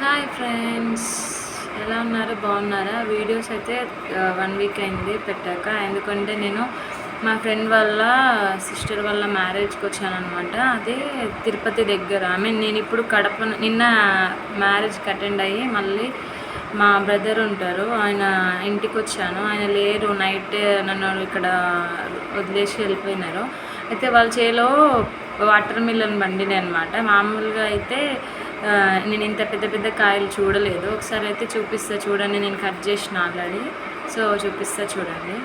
Hi friends ఎలా ఉన్నారు? బాగున్నారా? వీడియోస్ అయితే వన్ వీక్ అయింది పెట్టాక. ఎందుకంటే నేను మా ఫ్రెండ్ వాళ్ళ సిస్టర్ వాళ్ళ మ్యారేజ్కి వచ్చానమాట అది తిరుపతి దగ్గర. ఐ మీన్ నేను ఇప్పుడు కడప నిన్న మ్యారేజ్కి అటెండ్ అయ్యి మళ్ళీ మా బ్రదర్ ఉంటారు. ఆయన ఇంటికి వచ్చాను. ఆయన లేరు. నైట్ నన్ను ఇక్కడ వదిలేసి వెళ్ళిపోయినారు. అయితే వాళ్ళ చేలో వాటర్ మిల్లన్ బండిని అనమాట మామూలుగా అయితే నేను ఇంత పెద్ద పెద్ద కాయలు చూడలేదు. ఒకసారి అయితే చూపిస్తా చూడండి నేను కట్ చేసిన ఆల్రెడీ. సో చూపిస్తా చూడండి.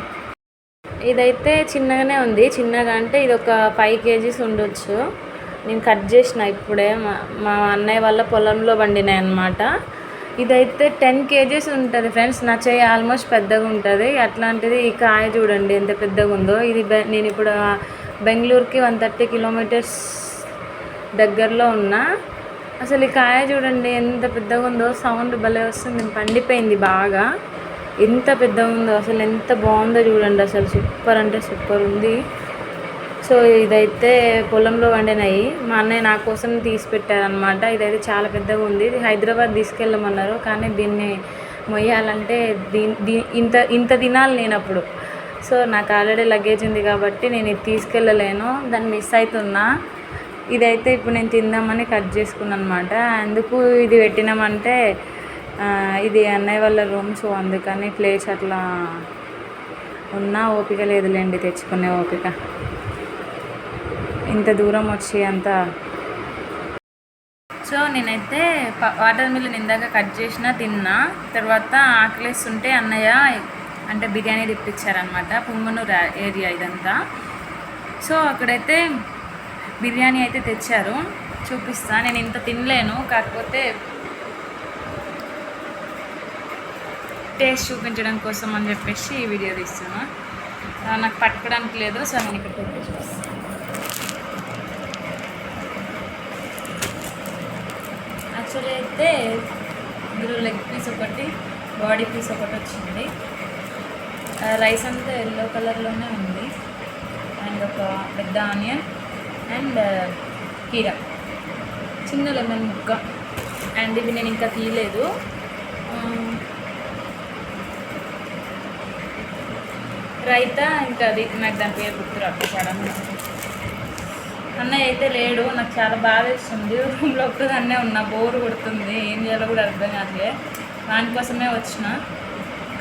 ఇదైతే చిన్నగానే ఉంది. చిన్నగా అంటే ఇది ఒక ఫైవ్ కేజీస్ ఉండొచ్చు. నేను కట్ చేసిన ఇప్పుడే. మా మా అన్నయ్య వాళ్ళ పొలంలో పండినాయి అనమాట ఇదైతే టెన్ కేజీస్ ఉంటుంది ఫ్రెండ్స్. నా చేయి ఆల్మోస్ట్ పెద్దగా ఉంటుంది. అట్లాంటిది ఈ కాయ చూడండి ఎంత పెద్దగా ఉందో. ఇది బె- నేను ఇప్పుడు బెంగళూరుకి వన్ థర్టీ కిలోమీటర్స్ దగ్గరలో ఉన్నా అసలు ఈ కాయ చూడండి ఎంత పెద్దగా ఉందో సౌండ్ భలే వస్తుంది. పండిపోయింది బాగా. ఎంత పెద్దగా ఉందో అసలు ఎంత బాగుందో చూడండి అసలు సూపర్ అంటే సూపర్ ఉంది. సో ఇదైతే పొలంలో వండినాయి. మా అన్నయ్య నా కోసం తీసి పెట్టారనమాట ఇదైతే చాలా పెద్దగా ఉంది. ఇది హైదరాబాద్ తీసుకెళ్ళమన్నారు కానీ దీన్ని మొయ్యాలంటే దీని దీ ఇంత ఇంత తినాలి నేను అప్పుడు సో నాకు ఆల్రెడీ లగేజ్ ఉంది కాబట్టి నేను ఇది తీసుకెళ్ళలేను. దాన్ని మిస్ అవుతున్నా. ఇదైతే ఇప్పుడు నేను తిందామని కట్ చేసుకున్నాను అనమాట అందుకు ఇది పెట్టినామంటే ఇది అన్నయ్య వాళ్ళ రూమ్ సో అందుకని ప్లేస్ అట్లా ఉన్నా ఓపిక లేదులేండి తెచ్చుకునే ఓపిక. ఇంత దూరం వచ్చి అంత. సో నేనైతే వాటర్ మిల్లన్ ఇందాక కట్ చేసిన తిన్నా. తర్వాత ఆకలేస్తుంటే అన్నయ్య అంటే బిర్యానీ తెప్పించారనమాట. పుంగనూరు ఏరియా ఇదంతా. సో అక్కడైతే బిర్యానీ అయితే తెచ్చారు. చూపిస్తా. నేను ఇంత తినలేను. కాకపోతే టేస్ట్ చూపించడం కోసం అని చెప్పేసి ఈ వీడియో తీస్తాను నాకు పట్టుకోవడానికి లేదు సో నేను ఇక్కడ చూపిస్తాను యాక్చువల్లీ అయితే ఇందులో లెగ్ పీస్ ఒకటి బాడీ పీస్ ఒకటి వచ్చింది. రైస్ అంతా ఎల్లో కలర్లోనే ఉంది. అండ్ ఒక పెద్ద ఆనియన్ అండ్ హీరా చిన్న లెమన్ ముక్క. అండ్ ఇవి నేను ఇంకా తీయలేదు. రైతా ఇంకా అది నాకు దాని పేరు గుర్తురాదు సడన్గా అన్నయ్య అయితే లేడు నాకు చాలా బాధ వేస్తుంది రూమ్లో ఒక్కదాన్నే ఉన్నా బోర్ కొడుతుంది. ఏం చేయాలో కూడా అర్థం కావట్లే. దానికోసమే వచ్చిన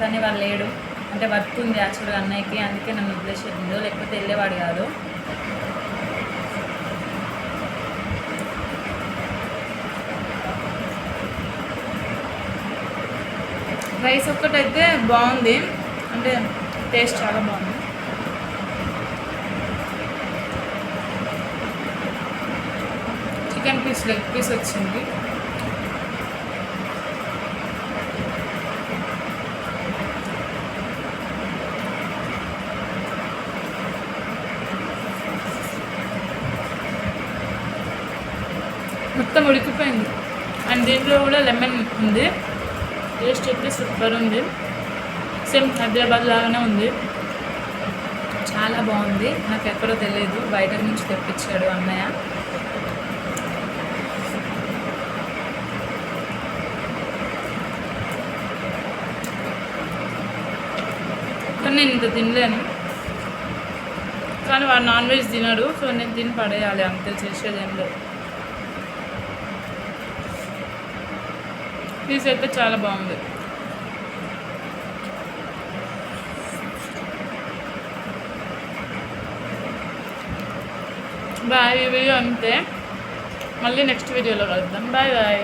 కానీ వాళ్ళు లేడు. అంటే వర్క్ ఉంది యాక్చువల్గా అన్నయ్యకి అందుకే నన్ను వదిలేసేసిండు. లేకపోతే వెళ్ళేవాడు కాదు. రైస్ ఒక్కటైతే బాగుంది. అంటే టేస్ట్ చాలా బాగుంది. చికెన్ పీస్ లెగ్ పీస్ వచ్చింది. మొత్తం ఉడికిపోయింది. అండ్ దీంట్లో కూడా లెమన్ ఉంది. టేస్ట్ అయితే సూపర్ ఉంది. సేమ్ హైదరాబాద్ లాగానే ఉంది. చాలా బాగుంది. నాకు ఎక్కడో తెలియదు బయట నుంచి తెప్పించాడు అన్నయ్య. కానీ నేను ఇంత తినలేను. కానీ వాడు నాన్ వెజ్ తినడు సో నేను తిని పడేయాలి. అంతే చేసేది ఏం లేదు. పీస్ అయితే చాలా బాగుంది. బాయ్ ఈ వీడియో అంతే. మళ్ళీ నెక్స్ట్ వీడియోలో కలుద్దాం. Bye bye